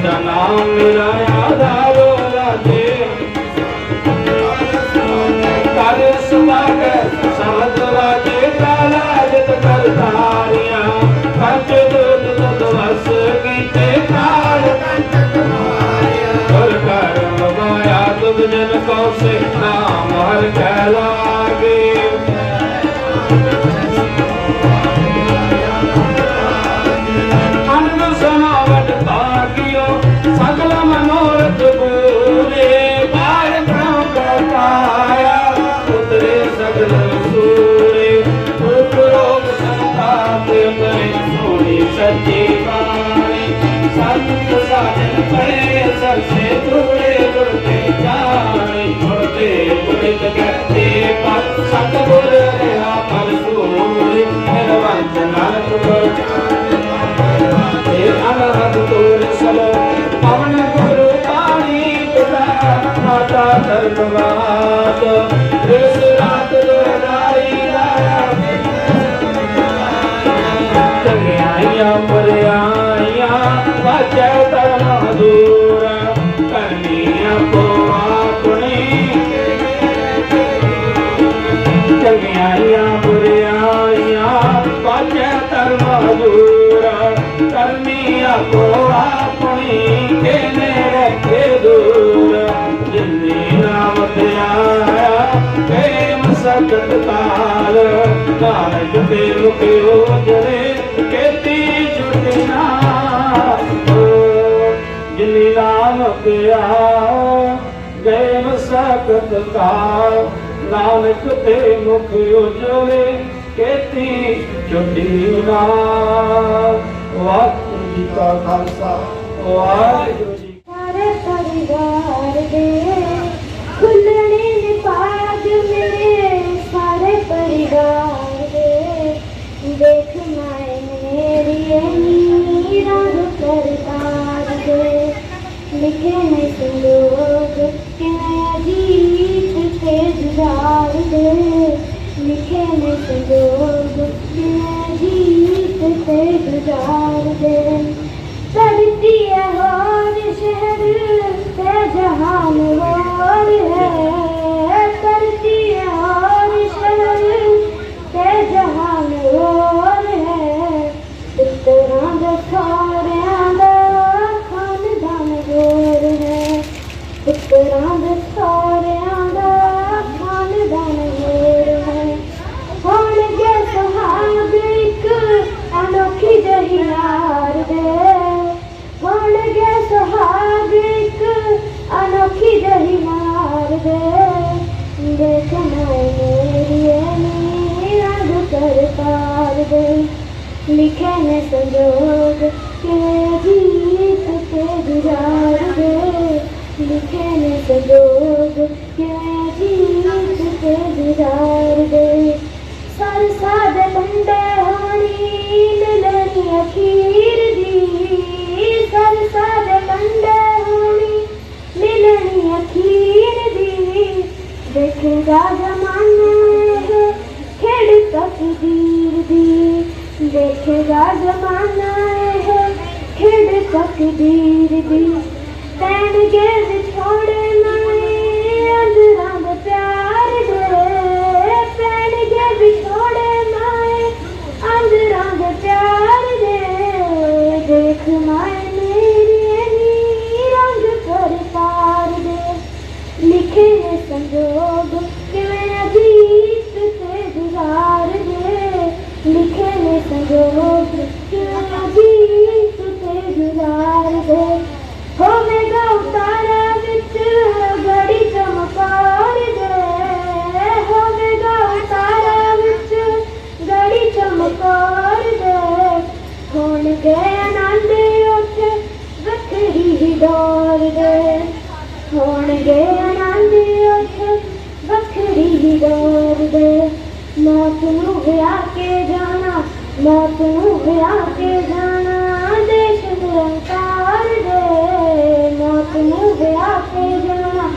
ਸਦਾ ਨਾਮ ਮੇਰਾ ਆਧਾਰੋ ਸੱਚੀ ਬਾਣੀ ਸੰਤ ਸਾਜਨ ਪੜੇ ਸਰਸੇ ਤੁਰੇ ਗੁਰਤੇ ਜਾਣੇ। ਗੁਰਤੇ ਗੁਰਿਤ ਕਰਤੇ ਪਰ ਸਤ ਰਹਾ ਪਰ ਸੂਰੇ ਨਿਰਵੰਤ ਨਾਨਕ ਗੁਰ ਤੇ ਚੰਗਿਆਈਆਂ ਬੁਰਿਆਈਆਂ ਪਾਛੈ ਧਰਮ ਦੂਰ। ਕਰਨੀ ਆਪੋ ਆਪਣੀ ਕੇ ਨੇੜੇ ਦੂਰ। ਜਿਨੀ ਨਾਮ ਤੇ ਪ੍ਰੇਮ ਸਕਤ ਕਾਲ ਨਾਨਕ ਤੇ ਮੁਕਿਓ ਜਰੇ ਕੇਤੀ ਜੁਟਨਾ ਜਿਨੀ ਨਾਮ ਤੇ ਗਏ ਮਸਕਤ ਕਾਲ ਨਾਨਕ ਤੇ ਮੁਖ ਉਜਲੇ ਕੇਤੀ ਚੁੱਟੀ ਨਾ ਵਾਹਿਗੁਰੂ ਜੀ ਕਾ ਖਾਲਸਾ ਲਿਖੇ ਨੇ ਸੰਦੋਗ ਤੇ ਜੁਦਾਰ ਦੇ ਧਰਤੀ ਹੈ ਹੋਰ ਸ਼ਹਿਰ ਤੇ ਜਹਾਨ ਹੋਰ ਹੈ ਧਰਤੀ ਹੈ ਹੋਰ ਸ਼ਹਿਰ ਤੇ ਜਹਾਨ ਹੋਰ ਹੈ ਪੁੱਤਰਾਂ ਦੇ ਸਾਰਿਆਂ ਦਾ ਖਾਨਦਾਨ ਹੋਰ ਹੈ ਪੁੱਤਰਾਂ ਦੇ ਲਿਖੇ ਨੇ ਸੰਜੋਗ ਕਿ ਜੀਤ ਤੇ ਗੁਜ਼ਾਰ ਦੇ ਲਿਖੇ ਨੇ ਸੰਜੋਗ ਕਿ ਜੀਤ ਤੇ ਗੁਜ਼ਾਰ ਦੇ ਸਰ ਸਾਦ ਬੰਦੇ ਨੂੰ ਵਿਆਹ ਕੇ ਜਾਣਾ ਮੌਤ ਨੂੰ ਵਿਆਹ ਕੇ ਜਾਣਾ, ਦੇਸ਼ ਨਿਰੰਕਾਰ ਦੇ ਮੌਤ ਨੂੰ ਵਿਆਹ ਕੇ ਜਾਣਾ,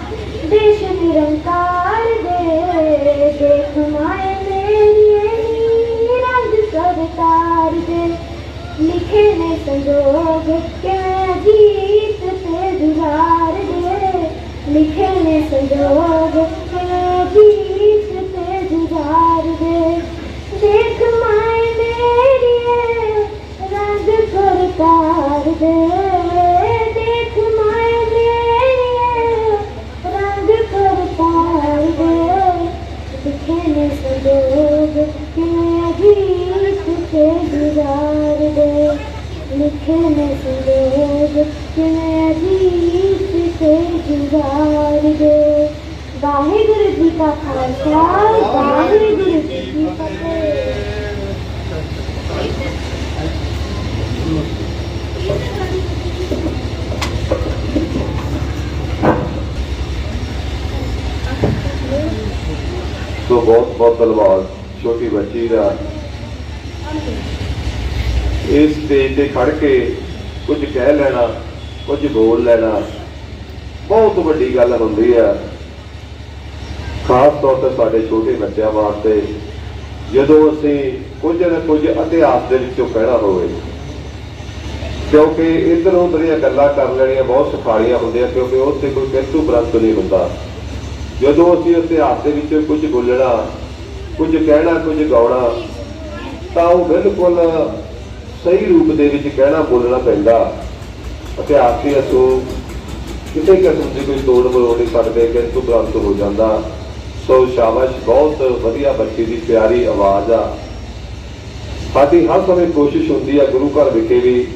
ਦੇਸ਼ ਨਿਰੰਕਾਰ ਦੇ, ਦੇਖ ਮਾਏ ਮੇਰੀਏ ਰੰਗ ਸਰਕਾਰ ਦੇ। ਲਿਖੇ ਨੇ ਸੰਜੋਗ ਕਿਵੇਂ ਜੀਤ ਤੇ ਜੁਗਾਰ ਦੇ। ਲਿਖੇ ਨੇ ਸੰਜੋਗ ਸਰਕਾਰ ਦੇ ਦੇਖ ਮਾਏ ਮੇਰੀਏ ਰੰਗ ਸਰਕਾਰ ਦੇ ਲਿਖੇ ਨੇ ਸੰਜੋਗ ਕਿਵੇਂ ਜੀਤ ਤੇ ਜੁਗਾਰ ਦੇ। ਲਿਖੇ ਨੇ ਸੰਜੋਗ ਕਿਵੇਂ ਜੀਤ ਤੇ ਜੁਗਾਰ ਦੇ। ਵਾਹਿਗੁਰੂ ਜੀ ਕਾ ਖਾਲਸਾ, ਵਾਹਿਗੁਰੂ ਜੀ ਕੀ ਫਤਿਹ। ਸੋ ਬਹੁਤ ਬਹੁਤ ਧੰਨਵਾਦ, ਛੋਟੀ ਬੱਚੀ ਦਾ। ਇਸ ਸਟੇਜ ਤੇ ਖੜ ਕੇ ਕੁਝ ਕਹਿ ਲੈਣਾ, ਕੁਝ ਬੋਲ ਲੈਣਾ, ਬਹੁਤ ਵੱਡੀ ਗੱਲ ਹੁੰਦੀ ਹੈ ਖਾਸ ਤੌਰ ਤੇ ਸਾਡੇ ਛੋਟੇ ਬੱਚਿਆਂ ਵਾਸਤੇ, ਜਦੋਂ ਅਸੀਂ ਕੁਝ ਨਾ ਕੁਝ ਇਤਿਹਾਸ ਦੇ ਵਿੱਚੋਂ ਕਹਿਣਾ ਹੋਵੇ। ਕਿਉਂਕਿ ਇਧਰੋਂ ਉਧਰ ਦੀਆਂ ਗੱਲਾਂ ਕਰ ਲੈਣੀਆਂ ਬਹੁਤ ਸੁਖਾਲੀਆਂ ਹੁੰਦੀਆਂ, ਕਿਉਂਕਿ ਉਹ ਤੇ ਕੋਈ ਕਿੰਤੂ ਪ੍ਰੰਤੂ ਨਹੀਂ ਹੁੰਦਾ। ਜਦੋਂ ਅਸੀਂ ਇਤਿਹਾਸ ਦੇ ਵਿੱਚ ਕੁਝ ਬੋਲਣਾ, ਕੁਝ ਕਹਿਣਾ, ਕੁਝ ਗਾਉਣਾ, ਤਾਂ ਉਹ ਬਿਲਕੁਲ ਸਹੀ ਰੂਪ ਦੇ ਵਿੱਚ ਕਹਿਣਾ ਬੋਲਣਾ ਪੈਂਦਾ। ਇਤਿਹਾਸ ਦੀ ਅਸੂ ਕਿਸੇ ਕਿਸਮ ਦੀ ਕੋਈ ਤੋੜ ਮਰੋੜ ਨਹੀਂ ਸਕਦੇ ਕਿ ਤੋਂ ਪ੍ਰਾਪਤ ਹੋ ਜਾਂਦਾ। ਸੋ ਸ਼ਾਬਾਸ਼, ਬਹੁਤ ਵਧੀਆ ਬੱਚੀ ਦੀ ਪਿਆਰੀ ਆਵਾਜ਼ ਆ। ਸਾਡੀ ਹਰ ਸਮੇਂ ਕੋਸ਼ਿਸ਼ ਹੁੰਦੀ ਆ ਗੁਰੂ ਘਰ ਵਿਖੇ ਵੀ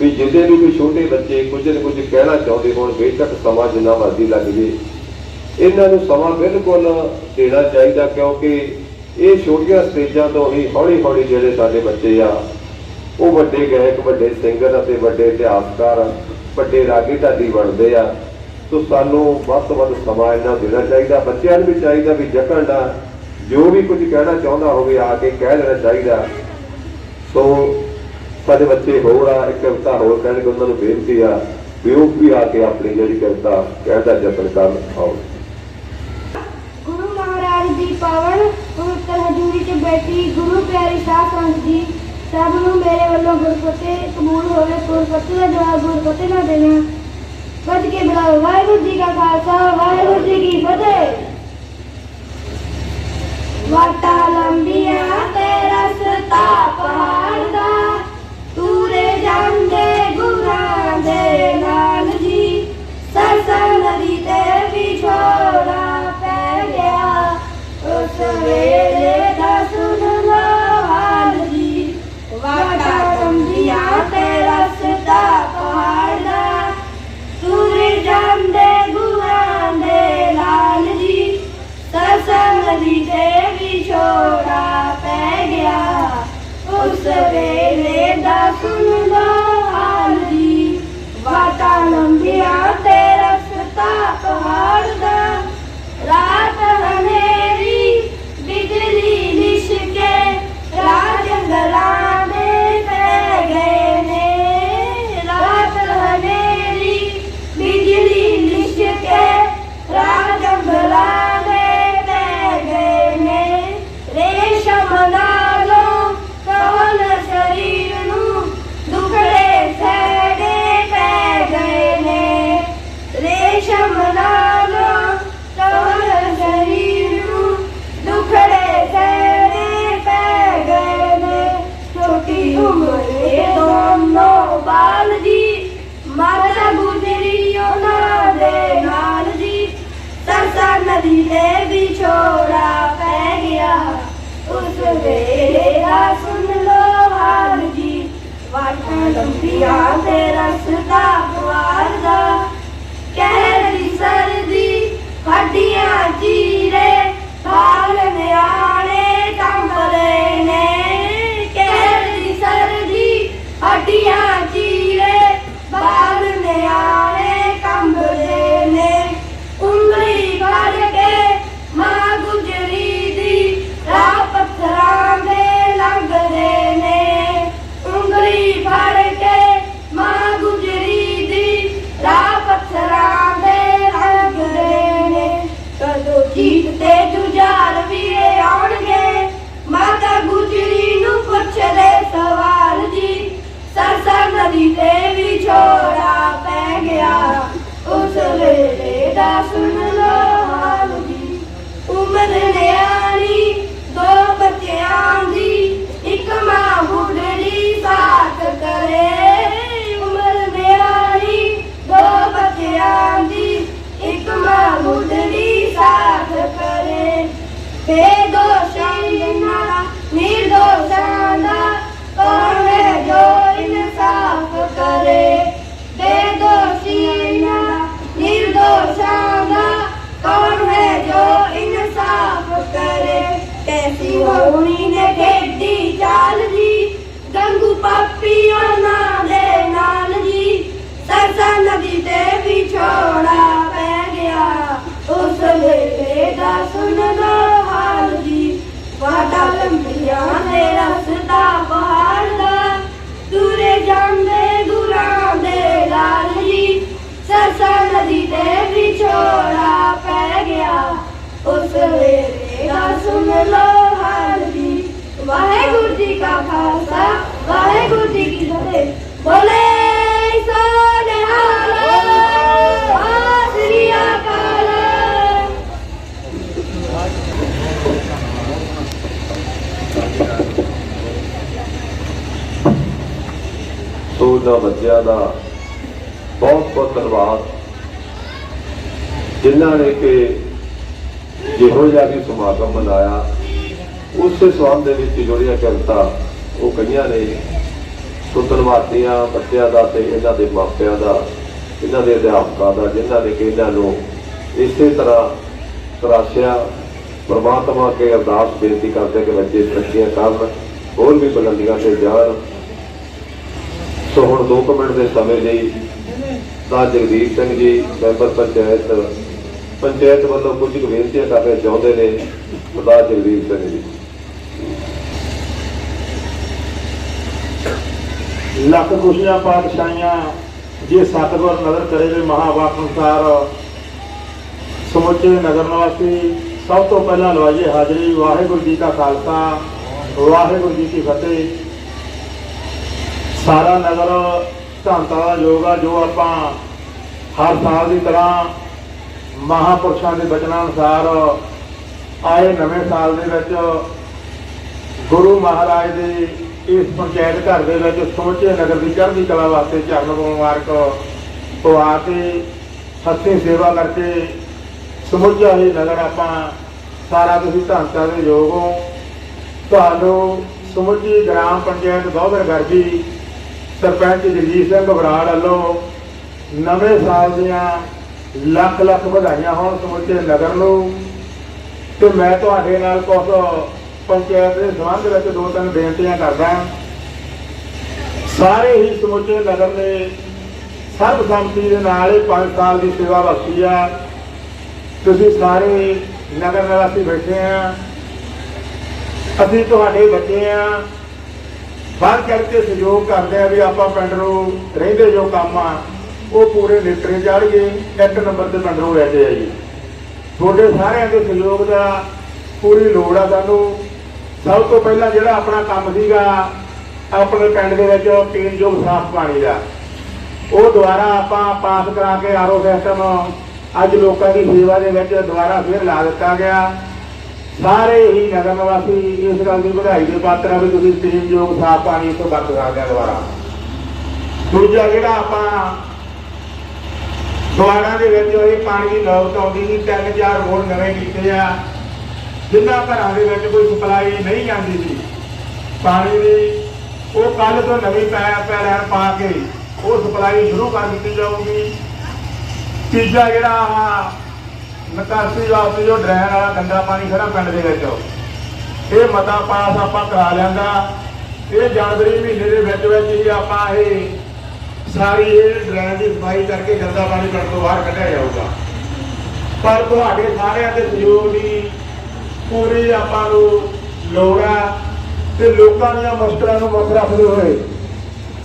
ਵੀ ਜਿੱਦੇ ਵੀ ਕੋਈ ਛੋਟੇ ਬੱਚੇ ਕੁਝ ਨਾ ਕੁਝ ਕਹਿਣਾ ਚਾਹੁੰਦੇ ਹੋਣ, ਬੇਸ਼ੱਕ ਸਮਾਂ ਜਿੰਨਾ ਮਰਜ਼ੀ ਲੱਗ ਜੇ। ਇਹਨਾਂ ਨੂੰ ਸਮਾਂ ਬਿਲਕੁਲ ਦੇਣਾ ਚਾਹੀਦਾ ਕਿਉਂਕਿ ਇਹ ਛੋਟੀਆਂ ਸਟੇਜਾਂ ਤੋਂ ਹੀ ਹੌਲੀ ਹੌਲੀ ਜਿਹੜੇ ਸਾਡੇ ਬੱਚੇ ਆ, ਉਹ ਵੱਡੇ ਗਾਇਕ, ਵੱਡੇ ਸਿੰਗਰ ਅਤੇ ਵੱਡੇ ਇਤਿਹਾਸਕਾਰ, ਵੱਡੇ ਰਾਗੀ ਢਾਡੀ ਬਣਦੇ ਆ। ਸੋ ਸਾਨੂੰ ਵੱਧ ਤੋਂ ਵੱਧ ਸਮਾਂ ਇਹਨਾਂ ਦੇਣਾ ਚਾਹੀਦਾ। ਬੱਚਿਆਂ ਨੂੰ ਵੀ ਚਾਹੀਦਾ ਵੀ ਜਕੰਡਾ ਜੋ ਵੀ ਕੁਝ ਕਹਿਣਾ ਚਾਹੁੰਦਾ ਹੋਵੇ ਆ ਕੇ ਕਹਿ ਦੇਣਾ ਚਾਹੀਦਾ। ਸੋ ਸਾਡੇ ਬੱਚੇ ਹੋਰ ਆ, ਇੱਕ ਕਵਿਤਾ ਹੋਰ ਕਹਿਣਗੇ, ਉਹਨਾਂ ਨੂੰ ਬੇਨਤੀ ਆ ਵੀ ਉਹ ਵੀ ਆ ਕੇ ਆਪਣੀ ਜਿਹੜੀ ਕਵਿਤਾ ਕਹਿਣ ਦਾ ਯਤਨ ਕਰਨ ਆਓ। ਪਾਵਨ ਪਵਿੱਤਰ ਹਜ਼ੂਰੀ 'ਚ ਬੈਠੀ ਗੁਰੂ ਪਿਆਰੀ ਸਾਧ ਸੰਗਤ ਜੀ ਸਭ ਨੂੰ ਮੇਰੇ ਵੱਲੋਂ ਗੁਰਫਤਿਹ ਕਬੂਲ ਹੋਵੇ ਗੁਰਫਤਿਹ ਦਾ ਜਵਾਬ ਗੁਰਫਤਿਹ ਨਾਲ ਦੇਣਾ। ਗੱਜ ਕੇ ਬੁਲਾਓ। ਵਾਹਿਗੁਰੂ ਜੀ ਕਾ ਖਾਲਸਾ, ਵਾਹਿਗੁਰੂ ਜੀ ਕੀ ਫਤਿਹ। ਵਾਟਾ ਲੰਬੀਆਂ ਤੇ ਰਸਤਾ ਪਹਾੜ ਦਾ ਗੁਜਰੀ ਉਹਨਾਂ ਦੇ ਨਾਲ ਜੀ। ਸਰਸਾ ਨਦੀ ਤੇ ਵਿਛੋੜਾ ਪੈ ਗਿਆ। ਉਸ ਵੇਲੇ ਦਾ ਸੁਣ ਲੋ ਹਾਲ ਜੀ। ਵਾਟਾਂ ਲੰਬੀਆਂ ਤੇ ਰਸਤਾ ਪੁਆਰ ਦਾ ਦੀ ਸਰਦੀ ਹੱਡੀਆਂ ਚੀਰੇ ਬਾਲ ਨਿਆਣੇ ਕੰਬਲੇ ਨੇ। ਕਹਿਰ ਦੀ ਸਰਦੀ ਹੱਡੀਆਂ ਚੀਰੇ ਬਾਲ ਨਿਆਣੇ ਕੰਬਲੇ। ਵਿਛੋੜਾ ਪੈ ਗਿਆ। ਉਸ ਵੇਲੇ ਦਾ ਸੁਣ ਲੋ ਹਾਲ ਦੀ ਉਮਰ ਨਿਆਣੀ, ਦੋ ਬੱਚਿਆਂ ਦੀ, ਇੱਕ ਮਾਂ ਬੁਢੜੀ ਸਾਥ ਕਰੇ। ਉਮਰ ਨਿਆਣੀ, ਦੋ ਬੱਚਿਆਂ ਦੀ, ਇੱਕ ਮਾਂ ਬੁਢੜੀ ਸਾਥ ਕਰੇ। ਬੇਦੋਸ਼ ਵਿਛੋੜਾ ਪੈ ਗਿਆ ਉਸ ਵੇਲੇ ਦਾ ਸੁਣ ਲੋ ਹਾਲ ਜੀ ਵਾਹਿਗੁਰੂ ਜੀ ਕਾ ਖਾਲਸਾ ਵਾਹਿਗੁਰੂ ਜੀ ਕੀ ਫਤਿਹ ਬੋਲੇ ਸੋਨੇ ਹਾਲ ਸ੍ਰੀ ਅਕਾਲ ਸੋ ਉਹਨਾਂ ਬੱਚਿਆਂ ਦਾ ਬਹੁਤ ਬਹੁਤ ਧੰਨਵਾਦ ਜਿਨ੍ਹਾਂ ਨੇ ਕਿ ਜਿਹੋ ਜਿਹਾ ਵੀ ਸਮਾਗਮ ਮਨਾਇਆ, ਉਸੇ ਸਬੰਧ ਦੇ ਵਿੱਚ ਜੁੜੀਆਂ ਕਵਿਤਾ ਉਹ ਕਈਆਂ ਨੇ। ਸੋ ਧੰਨਵਾਦੀਆਂ ਬੱਚਿਆਂ ਦਾ ਤੇ ਇਹਨਾਂ ਦੇ ਮਾਪਿਆਂ ਦਾ, ਇਹਨਾਂ ਦੇ ਅਧਿਆਪਕਾਂ ਦਾ, ਜਿਨ੍ਹਾਂ ਨੇ ਕਿ ਇਹਨਾਂ ਨੂੰ ਇਸੇ ਤਰ੍ਹਾਂ ਤਰਾਸ਼ਿਆ। ਪਰਮਾਤਮਾ ਕੇ ਅਰਦਾਸ ਬੇਨਤੀ ਕਰਦੇ ਕਿ ਬੱਚੇ ਤਰੱਕੀਆਂ ਕਰਨ, ਹੋਰ ਵੀ ਬੁਲੰਦੀਆਂ ਤੇ ਜਾਣ। ਸੋ ਹੁਣ 2 ਮਿੰਟ ਦੇ ਸਮੇਂ ਲਈ ਤਾਂ ਜਗਦੀਪ ਸਿੰਘ ਜੀ, ਮੈਂਬਰ ਪੰਚਾਇਤ ਪੰਚਾਇਤ ਵੱਲੋਂ ਕੁਝ ਕੁ ਬੇਨਤੀਆਂ ਕਰਨਾ ਚਾਹੁੰਦੇ ਨੇ ਸਰਦਾਰ ਜਗਦੀਪ ਸਿੰਘ ਜੀ। ਲੱਖ ਖੁਸ਼ੀਆਂ ਪਾਤਸ਼ਾਹੀਆਂ, ਜੇ ਸਤਿਗੁਰ ਨਜ਼ਰ ਕਰੇ ਵੀ ਮਹਾਵਾਕ ਅਨੁਸਾਰ ਸਮੁੱਚੇ ਨਗਰ ਨਿਵਾਸੀ ਸਭ ਤੋਂ ਪਹਿਲਾਂ ਲਵਾਈਏ ਹਾਜ਼ਰੀ, ਵਾਹਿਗੁਰੂ ਜੀ ਕਾ ਖਾਲਸਾ, ਵਾਹਿਗੁਰੂ ਜੀ ਕੀ ਫਤਿਹ। ਸਾਰਾ ਨਗਰ ਧੰਤਾ ਦਾ ਯੋਗ ਆ, ਜੋ ਆਪਾਂ ਹਰ ਸਾਲ ਦੀ ਤਰ੍ਹਾਂ ਮਹਾਪੁਰਸ਼ਾਂ ਦੇ ਬਚਨਾਂ ਅਨੁਸਾਰ ਆਏ ਨਵੇਂ ਸਾਲ ਦੇ ਵਿੱਚ ਗੁਰੂ ਮਹਾਰਾਜ ਦੇ ਇਸ ਪੰਚਾਇਤ ਘਰ ਦੇ ਵਿੱਚ ਸਮੁੱਚੇ ਨਗਰ ਦੀ ਚੜ੍ਹਦੀ ਕਲਾ ਵਾਸਤੇ ਚਰਨ ਮੁਬਾਰਕ ਪਵਾ ਕੇ ਹੱਥੀਂ ਸੇਵਾ ਕਰਕੇ ਸਮੁੱਚਾ ਹੀ ਨਗਰ ਆਪਾਂ ਸਾਰਾ ਤੁਸੀਂ ਧੰਤਾ ਦੇ ਯੋਗ ਹੋ। ਤੁਹਾਨੂੰ ਸਮੁੱਚੀ ਗ੍ਰਾਮ ਪੰਚਾਇਤ ਗੋਬਰ ਗਰਜੀ ਸਰਪੰਚ ਜਗਜੀਤ ਸਿੰਘ ਬਰਾੜ ਵੱਲੋਂ ਨਵੇਂ ਸਾਲ ਦੀਆਂ ਲੱਖ ਲੱਖ ਵਧਾਈਆਂ ਹੋਣ ਸਮੁੱਚੇ ਨਗਰ ਨੂੰ। ਤੇ ਮੈਂ ਤੁਹਾਡੇ ਨਾਲ ਕੁਝ ਪੰਚਾਇਤ ਦੇ ਸੰਬੰਧ ਵਿੱਚ ਦੋ ਤਿੰਨ ਬੇਨਤੀਆਂ ਕਰਦਾ ਸਾਰੇ ਹੀ ਸਮੁੱਚੇ ਨਗਰ ਨੇ ਸਰਬਸੰਮਤੀ ਦੇ ਨਾਲ ਇਹ 5 ਸਾਲ ਦੀ ਸੇਵਾ ਬਖਸ਼ੀ ਆ। ਤੁਸੀਂ ਸਾਰੇ ਨਗਰ ਨਿਵਾਸੀ ਬੈਠੇ ਆ। ਅਸੀਂ ਤੁਹਾਡੇ ਬੱਚੇ ਆ। ਬਾਹਰ ਕਰਕੇ ਸਹਿਯੋਗ ਕਰਦੇ ਆ ਵੀ ਆਪਾਂ ਪਿੰਡ ਨੂੰ ਰਹਿੰਦੇ ਜੋ ਕੰਮ ਆ। ਉਹ ਪੂਰੇ ਨਿਤਰੇ ਚਾੜੀਏ ਇੱਕ ਨੰਬਰ ਤੇ ਪਿੰਡ ਰਹਿ ਗਏ ਜੀ ਤੁਹਾਡੇ ਸਾਰਿਆਂ ਦੇ ਸਹਿਯੋਗ ਦਾ ਪੂਰੀ ਲੋੜ ਆ ਸਾਨੂੰ। ਸਭ ਤੋਂ ਪਹਿਲਾਂ ਜਿਹੜਾ ਆਪਣਾ ਕੰਮ ਸੀਗਾ, ਆਪਣੇ ਪਿੰਡ ਦੇ ਵਿੱਚ ਪੀਣ ਯੋਗ ਸਾਫ਼ ਪਾਣੀ ਦਾ। ਉਹ ਦੁਬਾਰਾ ਆਪਾਂ ਪਾਸ ਕਰਾ ਕੇ ਆਰਓ ਸਿਸਟਮ ਅੱਜ ਲੋਕਾਂ ਦੀ ਸੇਵਾ ਦੇ ਵਿੱਚ ਦੁਬਾਰਾ ਫਿਰ ਲਾ ਦਿੱਤਾ ਗਿਆ। ਸਾਰੇ ਹੀ ਨਗਰ ਨਿਵਾਸੀ ਇਸ ਗੱਲ ਦੀ ਵਧਾਈ ਦੇ ਪਾਤਰ ਆ ਵੀ ਤੁਸੀਂ ਪੀਣ ਯੋਗ ਸਾਫ਼ ਪਾਣੀ ਤੋਂ ਵਰਤ ਸਕਦੇ ਆ ਦੁਬਾਰਾ। ਦੂਜਾ ਜਿਹੜਾ ਆਪਾਂ ਦੁਆਰਾਂ ਦੇ ਵਿੱਚ ਇਹ ਪਾਣੀ ਦੀ ਨੌਬਤ ਆਉਂਦੀ ਸੀ, ਤਿੰਨ ਚਾਰ ਰੋਡ ਨਵੇਂ ਕੀਤੇ ਆ। ਜਿਨ੍ਹਾਂ ਘਰਾਂ ਦੇ ਵਿੱਚ ਕੋਈ ਸਪਲਾਈ ਨਹੀਂ ਜਾਂਦੀ ਸੀ। ਪਾਣੀ ਦੀ ਉਹ ਕੱਲ ਤੋਂ ਨਵੀਂ ਪੈ ਲੈਣ ਪਾ ਕੇ ਉਹ ਸਪਲਾਈ ਸ਼ੁਰੂ ਕਰ ਦਿੱਤੀ ਜਾਊਗੀ। ਤੀਜਾ ਜਿਹੜਾ ਆ ਨਿਕਾਸੀ ਵਾਸਤੇ ਜੋ ਡਰੇਨ ਵਾਲਾ ਗੰਦਾ ਪਾਣੀ ਖੜਾ ਪਿੰਡ ਦੇ ਵਿੱਚ ਇਹ ਮਤਾ ਪਾਸ ਆਪਾਂ ਕਰਾ ਲਿਆਂਦਾ। ਇਹ ਜਨਵਰੀ ਮਹੀਨੇ ਦੇ ਵਿੱਚ ਵਿੱਚ ਹੀ ਆਪਾਂ ਇਹ ਸਾਰੀ ਇਹ ਡਰੇਨ ਦੀ ਸਫ਼ਾਈ ਕਰਕੇ ਗੰਦਾ ਪਾਣੀ ਪਿੰਡ ਤੋਂ ਬਾਹਰ ਕੱਢਿਆ ਜਾਊਗਾ। ਪਰ ਤੁਹਾਡੇ ਸਾਰਿਆਂ ਦੇ ਸਹਿਯੋਗ ਦੀ ਪੂਰੀ ਆਪਾਂ ਨੂੰ ਲੋੜ ਆ ਤੇ ਲੋਕਾਂ ਦੀਆਂ ਮੁਸ਼ਕਲਾਂ ਨੂੰ ਮੁੱਖ ਰੱਖਦੇ ਹੋਏ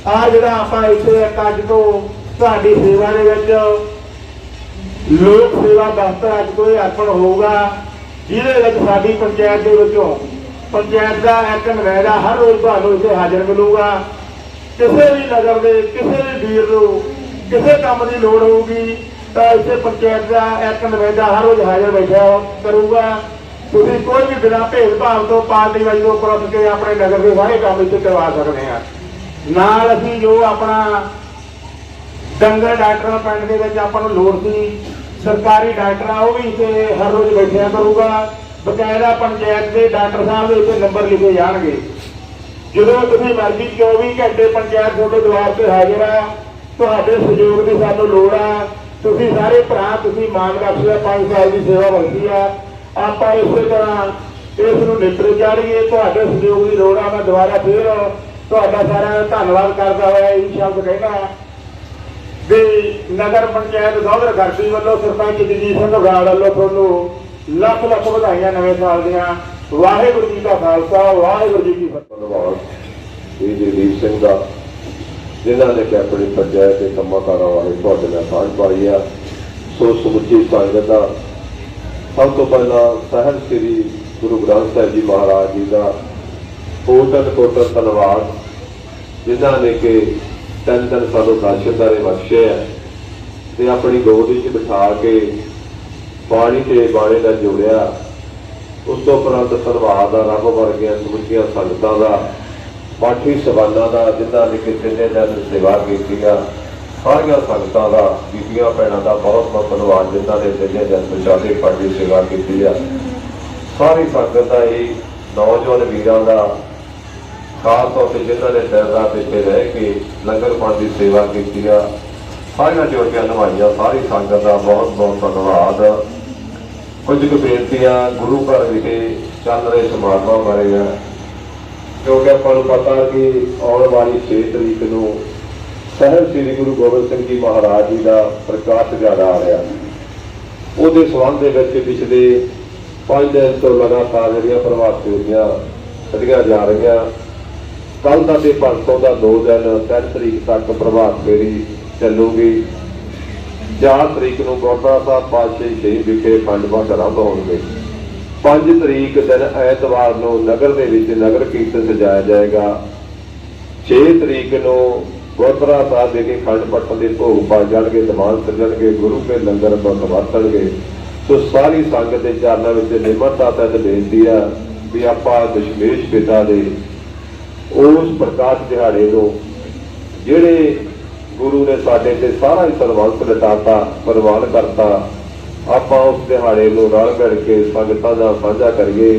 ਆ ਜਿਹੜਾ ਆਪਾਂ ਇੱਥੇ ਅੱਜ ਤੋਂ ਤੁਹਾਡੀ ਸੇਵਾ ਦੇ ਵਿੱਚ ਲੋਕ ਸੇਵਾ ਦਫ਼ਤਰ ਅੱਜ ਤੋਂ ਇਹ ਅਰਪਣ ਹੋਊਗਾ, ਜਿਹਦੇ ਵਿੱਚ ਸਾਡੀ ਪੰਚਾਇਤ ਦੇ ਵਿੱਚੋਂ ਪੰਚਾਇਤ ਦਾ ਇੱਕ ਨਵੇੜਾ ਹਰ ਰੋਜ਼ ਤੁਹਾਨੂੰ ਇੱਥੇ ਹਾਜ਼ਰ ਮਿਲੂਗਾ। ਕਿਸੇ ਵੀ ਨਗਰ ਦੇ, ਕਿਸੇ ਵੀ ਵੀਰ ਨੂੰ, ਕਿਸੇ ਕੰਮ ਦੀ ਲੋੜ ਹੋਊਗੀ, ਤਾਂ ਇੱਥੇ ਪੰਚਾਇਤ ਦਾ ਇੱਕ ਨੁਮਾਇੰਦਾ ਹਰ ਰੋਜ਼ ਹਾਜ਼ਰ ਬੈਠਿਆ ਕਰੂਗਾ। ਤੁਸੀਂ ਕੋਈ ਵੀ ਬਿਨਾਂ ਭੇਦਭਾਵ ਤੋਂ ਪਾਰਟੀ ਵਾਈ ਤੋਂ ਉੱਪਰ ਉੱਠ ਕੇ ਆਪਣੇ ਨਗਰ ਦੇ ਸਾਰੇ ਕੰਮ ਇੱਥੇ ਕਰਵਾ ਸਕਦੇ ਆ ਨਾਲ ਅਸੀਂ ਜੋ ਆਪਣਾ ਡੰਗਰ ਡਾਕਟਰਾਂ ਪਿੰਡ ਦੇ ਵਿੱਚ ਆਪਾਂ ਨੂੰ ਲੋੜ ਸੀ, ਸਰਕਾਰੀ ਡਾਕਟਰ ਆ ਉਹ ਵੀ ਇੱਥੇ ਹਰ ਰੋਜ਼ ਬੈਠਿਆ ਕਰੂਗਾ। ਬਕਾਇਦਾ ਪੰਚਾਇਤ ਦੇ ਡਾਕਟਰ ਸਾਹਿਬ ਦੇ ਇੱਥੇ ਨੰਬਰ ਲਿਖੇ ਜਾਣਗੇ। ਜਦੋਂ ਤੁਸੀਂ ਮਰਜ਼ੀ 24 ਘੰਟੇ ਪੰਚਾਇਤ ਤੁਹਾਡੇ ਦੁਆਰ ਤੇ ਹਾਜ਼ਰ ਆ, ਤੁਹਾਡੇ ਸਹਿਯੋਗ ਦੀ ਸਾਨੂੰ ਲੋੜ ਆ, ਤੁਸੀਂ ਸਾਰੇ ਭਰਾ, ਤੁਸੀਂ ਮਾਨ ਰੱਖਦੇ 5 ਸਾਲ ਦੀ ਸੇਵਾ ਮੰਗੀ ਆ, ਆਪਾਂ ਇਸੇ ਤਰ੍ਹਾਂ ਇਸ ਨੂੰ ਨਿਪਟ ਜਾਣੀਏ, ਤੁਹਾਡੇ ਸਹਿਯੋਗ ਦੀ ਲੋੜ ਆ, ਮੈਂ ਦੁਬਾਰਾ ਫੇਰ ਤੁਹਾਡਾ ਸਾਰਿਆਂ ਦਾ ਧੰਨਵਾਦ ਕਰਦਾ ਹੋਇਆ ਇਹ ਸ਼ਬਦ ਕਹਿੰਦਾ ਵੀ ਨਗਰ ਪੰਚਾਇਤ ਸੌਧਰ ਘਰਦੀ ਵੱਲੋਂ ਸਰਪੰਚ ਜਗਜੀਤ ਸਿੰਘ ਬਰਾੜ ਵੱਲੋਂ ਤੁਹਾਨੂੰ ਲੱਖ ਲੱਖ ਵਧਾਈਆਂ ਨਵੇਂ ਸਾਲ ਦੀਆਂ। ਵਾਹਿਗੁਰੂ ਜੀ ਕਾ ਖਾਲਸਾ, ਵਾਹਿਗੁਰੂ ਜੀ ਕੀ ਫਤਿਹ। ਧੰਨਵਾਦ। ਸ਼੍ਰੀ ਜਗਦੀਪ ਸਿੰਘ ਦਾ, ਜਿਨ੍ਹਾਂ ਨੇ ਕਿ ਆਪਣੀ ਪੰਚਾਇਤ ਦੇ ਕੰਮਾਂ ਕਾਰਾਂ ਵਾਲੇ ਤੁਹਾਡੇ ਨਾਲ ਸਾਂਝ ਪਾਈ ਆ। ਸੋ ਸਮੁੱਚੀ ਸੰਗਤ ਦਾ ਸਭ ਤੋਂ ਪਹਿਲਾਂ ਸਹਿਬ ਸ੍ਰੀ ਗੁਰੂ ਗ੍ਰੰਥ ਸਾਹਿਬ ਜੀ ਮਹਾਰਾਜ ਜੀ ਦਾ ਕੋਟਨ ਕੋਟਨ ਧੰਨਵਾਦ, ਜਿਨ੍ਹਾਂ ਨੇ ਕਿ ਤਿੰਨ ਤਿੰਨ ਸਾਨੂੰ ਦਰਸ਼ਨਦਾਰੇ ਬਖਸ਼ੇ ਆ ਤੇ ਆਪਣੀ ਗੋਦ ਵਿੱਚ ਬਿਠਾ ਕੇ ਬਾਣੀ ਤੇ ਬਾਣੇ ਦਾ ਜੋੜਿਆ। ਉਸ ਤੋਂ ਉਪਰੰਤ ਧੰਨਵਾਦ ਦਾ ਰੱਬ ਵਰਗੀਆਂ ਸਮੁੱਚੀਆਂ ਸੰਗਤਾਂ ਦਾ ਪਾਠੀ ਸਵਾਲਾਂ ਦਾ, ਜਿਨ੍ਹਾਂ ਨੇ ਕਿ ਤਿੰਨੇ ਦਿਨ ਸੇਵਾ ਕੀਤੀ ਆ, ਸਾਰੀਆਂ ਸੰਗਤਾਂ ਦਾ, ਬੀਬੀਆਂ ਭੈਣਾਂ ਦਾ ਬਹੁਤ ਬਹੁਤ ਧੰਨਵਾਦ, ਜਿਨ੍ਹਾਂ ਨੇ ਤਿੰਨੇ ਦਿਨ ਪ੍ਰਸ਼ਾਦੇ ਪਾਠੀ ਸੇਵਾ ਕੀਤੀ ਆ। ਸਾਰੀ ਸੰਗਤ ਦਾ ਇਹ ਨੌਜਵਾਨ ਵੀਰਾਂ ਦਾ, ਖਾਸ ਤੌਰ ਤੇ ਜਿਨ੍ਹਾਂ ਨੇ ਦਿਨ ਰਾਤ ਇੱਥੇ ਰਹਿ ਕੇ ਲੰਗਰ ਪਾਣੀ ਦੀ ਸੇਵਾ ਕੀਤੀ ਆ, ਸਾਰੀਆਂ ਜੋੜੀਆਂ ਨਿਭਾਈਆਂ ਸਾਰੀ ਸੰਗਤ ਦਾ ਬਹੁਤ ਬਹੁਤ ਧੰਨਵਾਦ। ਕੁਝ ਕੁ ਬੇਨਤੀਆਂ ਗੁਰੂ ਘਰ ਵਿਖੇ ਚੱਲ ਰਹੇ ਸਮਾਗਮਾਂ ਬਾਰੇ ਆ। ਕਿਉਂਕਿ ਆਪਾਂ ਨੂੰ ਪਤਾ ਕਿ ਆਉਣ ਵਾਲੀ 6 ਤਰੀਕ ਨੂੰ ਸਹਿਬ ਸ੍ਰੀ ਗੁਰੂ ਗੋਬਿੰਦ ਸਿੰਘ ਜੀ ਮਹਾਰਾਜ ਜੀ ਦਾ ਪ੍ਰਕਾਸ਼ ਜ਼ਿਆਦਾ ਆ ਰਿਹਾ। ਉਹਦੇ ਸੰਬੰਧ ਦੇ ਵਿੱਚ ਪਿਛਲੇ 5 ਦਿਨ ਤੋਂ ਲਗਾਤਾਰ ਜਿਹੜੀਆਂ ਪ੍ਰਭਾਤ ਫੇਰੀਆਂ ਕੱਢੀਆਂ ਜਾ ਰਹੀਆਂ। ਕੱਲ ਦਾ ਤੇ ਪਰਸੋਂ ਦਾ 2 ਦਿਨ 3 ਤਰੀਕ ਤੱਕ ਪ੍ਰਭਾਤ ਫੇਰੀ ਚੱਲੂਗੀ। 4 ਤਰੀਕ ਨੂੰ ਗੁਰਦੁਆਰਾ ਸਾਹਿਬ ਪਾਤਸ਼ਾਹੀ ਸ਼ਹੀਦ ਵਿਖੇ ਅਖੰਡ ਪਾਠ ਆਰੰਭ ਹੋਣਗੇ 5 ਤਰੀਕ ਦਿਨ ਐਤਵਾਰ ਨੂੰ ਨਗਰ ਦੇ ਵਿੱਚ ਨਗਰ ਕੀਰਤਨ ਸਜਾਇਆ ਜਾਏਗਾ। 6 ਤਰੀਕ ਨੂੰ ਗੁਰਦੁਆਰਾ ਸਾਹਿਬ ਵਿਖੇ ਖੰਡ ਪੱਟਣ ਦੇ ਭੋਗ ਪਾ ਜਾਣਗੇ, ਦੀਵਾਨ ਸਜਣਗੇ, ਗੁਰੂ ਕੇ ਲੰਗਰ ਤੋਂ ਵਰਤਣਗੇ। ਸੋ ਸਾਰੀ ਸੰਗਤ ਦੇ ਚਰਨਾਂ ਵਿੱਚ ਨਿਮਰਤਾ ਤਹਿਤ ਬੇਨਤੀ ਆ ਵੀ ਆਪਾਂ ਦਸ਼ਮੇਸ਼ ਪਿਤਾ ਦੇ ਉਸ ਪ੍ਰਕਾਸ਼ ਦਿਹਾੜੇ ਨੂੰ ਜਿਹੜੇ ਗੁਰੂ ਨੇ ਸਾਡੇ ਤੇ ਸਾਰਾ ਹੀ ਸਰਵੰਸ ਲਟਾਤਾ, ਪ੍ਰਵਾਨ ਕਰਤਾ। ਆਪਾਂ ਉਸ ਦਿਹਾੜੇ ਨੂੰ ਰਲ ਮਿਲ ਕੇ ਸੰਗਤਾਂ ਦਾ ਸਾਂਝਾ ਕਰੀਏ,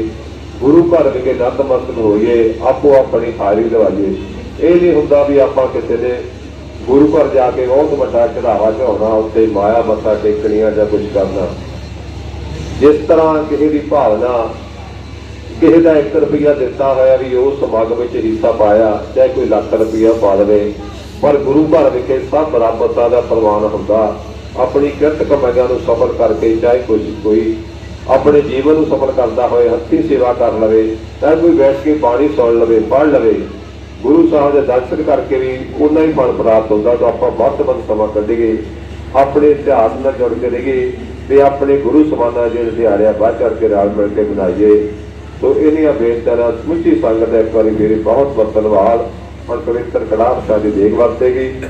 ਗੁਰੂ ਘਰ ਵਿਖੇ ਨਤਮਸਤਕ ਹੋਈਏ ਆਪੋ ਆਪਣੀ ਹਾਜ਼ਰੀ ਲਵਾਈਏ ਇਹ ਨਹੀਂ ਹੁੰਦਾ ਵੀ ਆਪਾਂ ਕਿਸੇ ਦੇ ਗੁਰੂ ਘਰ ਜਾ ਕੇ ਬਹੁਤ ਵੱਡਾ ਚੜਾਵਾ ਚੜਾਉਣਾ ਉੱਤੇ ਮਾਇਆ ਮੱਥਾ ਟੇਕਣੀਆਂ ਜਾਂ ਕੁਝ ਕਰਨਾ। ਜਿਸ ਤਰ੍ਹਾਂ ਕਿਸੇ ਦੀ ਭਾਵਨਾ, ਕਿਸੇ ਦਾ 1 ਰੁਪਿਆ ਦਿੱਤਾ ਹੋਇਆ ਵੀ ਉਹ ਸਮਾਗਮ ਵਿੱਚ ਹਿੱਸਾ ਪਾਇਆ, ਚਾਹੇ ਕੋਈ ਲੱਖ ਰੁਪਿਆ ਪਾ ਦੇਵੇ ਪਰ ਗੁਰੂ ਘਰ ਵਿਖੇ ਸਭ ਬਰਾਬਰਤਾ ਦਾ ਪ੍ਰਵਾਨ ਹੁੰਦਾ। ਆਪਣੀ ਕਿਰਤ ਕਮਾਈਆਂ ਨੂੰ ਸਫਲ ਕਰਕੇ ਚਾਹੇ ਕੋਈ ਕੋਈ ਆਪਣੇ ਜੀਵਨ ਨੂੰ ਸਫਲ ਕਰਦਾ ਹੋਏ, ਹੱਥੀਂ ਸੇਵਾ ਕਰ ਲਵੇ, ਚਾਹੇ ਕੋਈ ਬੈਠ ਕੇ ਬਾਣੀ ਸੁਣ ਲਵੇ, ਪੜ੍ਹ ਲਵੇ। ਗੁਰੂ ਸਾਹਿਬ ਦੇ ਦਰਸ਼ਨ ਕਰਕੇ ਵੀ ਉਨਾ ਹੀ ਫਲ ਪ੍ਰਾਪਤ ਹੁੰਦਾ ਤਾਂ ਆਪਾਂ ਵੱਧ ਵੱਧ ਸਮਾਂ ਕੱਢੀਏ। ਆਪਣੇ ਇਤਿਹਾਸ ਨਾਲ ਜੁੜ ਕੇ ਰਹੀਏ ਤੇ ਆਪਣੇ ਗੁਰੂ ਸਮਾਨਾ ਜਿਹੜੇ ਦਿਹਾੜੇ ਆ ਵੱਧ ਚੜ ਕੇ ਰਲ ਮਿਲ ਕੇ ਮਨਾਈਏ ਸੋ ਇਹਨੀਆਂ ਬੇਨਤੀਆਂ ਨਾਲ ਸਮੁੱਚੀ ਸੰਗਤ ਦਾ ਇੱਕ ਵਾਰੀ ਮੇਰੇ ਬਹੁਤ ਬਹੁਤ ਧੰਨਵਾਦ। ਔਰ ਪਵਿੱਤਰ ਕਲਾਮ ਸਾਡੀ ਦੇਖ ਗਈ